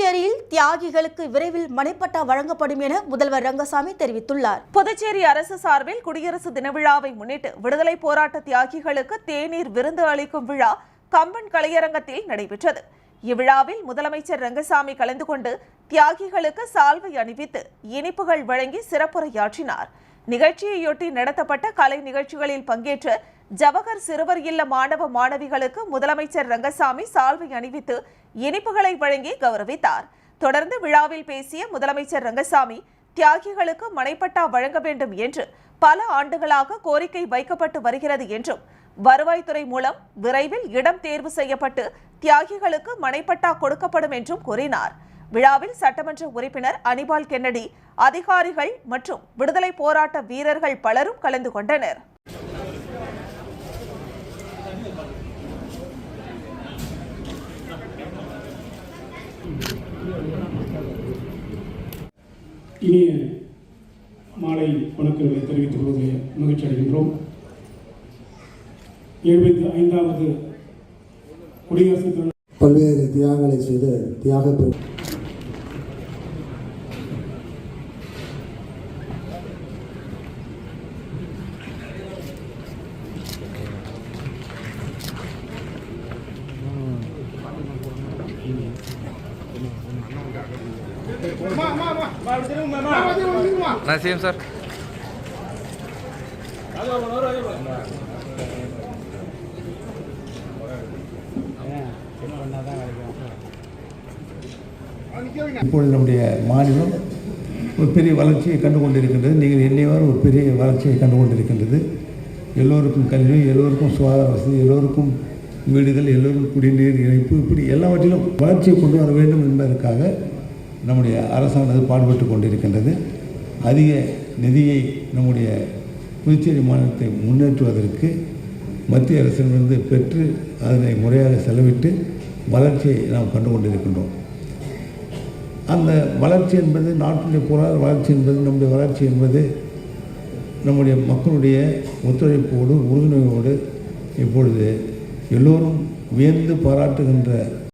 புதுச்சேரியில் தியாகிகளுக்கு விரைவில் மனைப்பட்டா வழங்கப்படும் என முதல்வர் ரங்கசாமி தெரிவித்துள்ளார். புதுச்சேரி அரசு சார்பில் குடியரசு தின விழாவை முன்னிட்டு விடுதலை போராட்ட தியாகிகளுக்கு தேநீர் விருந்து அளிக்கும் விழா கம்பன் கலையரங்கத்தில் நடைபெற்றது. இவ்விழாவில் முதலமைச்சர் ரங்கசாமி கலந்து கொண்டு தியாகிகளுக்கு சால்வை அணிவித்து இனிப்புகள் வழங்கி சிறப்புரையாற்றினார். நிகழ்ச்சியையொட்டி நடத்தப்பட்ட கலை நிகழ்ச்சிகளில் பங்கேற்ற ஜவஹர் சிறுவர் இல்ல மாணவ மாணவிகளுக்கு முதலமைச்சர் ரங்கசாமி சால்வை அணிவித்து இனிப்புகளை வழங்கி கௌரவித்தார். தொடர்ந்து விழாவில் பேசிய முதலமைச்சர் ரங்கசாமி தியாகிகளுக்கு மனைப்பட்டா வழங்க வேண்டும் என்று பல ஆண்டுகளாக கோரிக்கை வைக்கப்பட்டு வருகிறது என்றும் வருவாய்த்துறை மூலம் விரைவில் இடம் தேர்வு செய்யப்பட்டு தியாகிகளுக்கு மனைப்பட்டா கொடுக்கப்படும் என்றும் கூறினார். விழாவில் சட்டமன்ற உறுப்பினர் அனிபால் கென்னடி அதிகாரிகள் மற்றும் விடுதலை போராட்ட வீரர்கள் பலரும் கலந்து கொண்டனர். இனிய மாலை வணக்கங்களை தெரிவித்துக் கொள்வதை மகிழ்ச்சி அடைகின்றோம். எழுபத்தி ஐந்தாவது குடியரசு பல்வேறு தியாகங்களை செய்த தியாக நசீம் சார் இப்பொழுது நம்முடைய மாநிலம் ஒரு பெரிய வளர்ச்சியை கண்டு கொண்டிருக்கின்றது நீங்கள் எண்ணியவாறு ஒரு பெரிய வளர்ச்சியை கண்டு கொண்டிருக்கின்றது எல்லோருக்கும் கல்வி எல்லோருக்கும் சுகாதார வசதி எல்லோருக்கும் வீடுகள் எல்லோருக்கும் குடிநீர் இணைப்பு இப்படி எல்லாவற்றிலும் வளர்ச்சியை கொண்டு வர வேண்டும் என்பதற்காக நம்முடைய அரசானது பாடுபட்டு கொண்டிருக்கின்றது. அதிக நிதியை நம்முடைய புதுச்சேரி மாநிலத்தை முன்னேற்றுவதற்கு மத்திய அரசிடமிருந்து பெற்று அதனை முறையாக செலவிட்டு வளர்ச்சியை நாம் கண்டு கொண்டிருக்கின்றோம். அந்த வளர்ச்சி என்பது நாட்டினுடைய பொருளாதார வளர்ச்சி என்பது நம்முடைய வளர்ச்சி என்பது நம்முடைய மக்களுடைய ஒத்துழைப்போடு உறுதுணையோடு இப்பொழுது எல்லோரும் வியந்து பாராட்டுகின்ற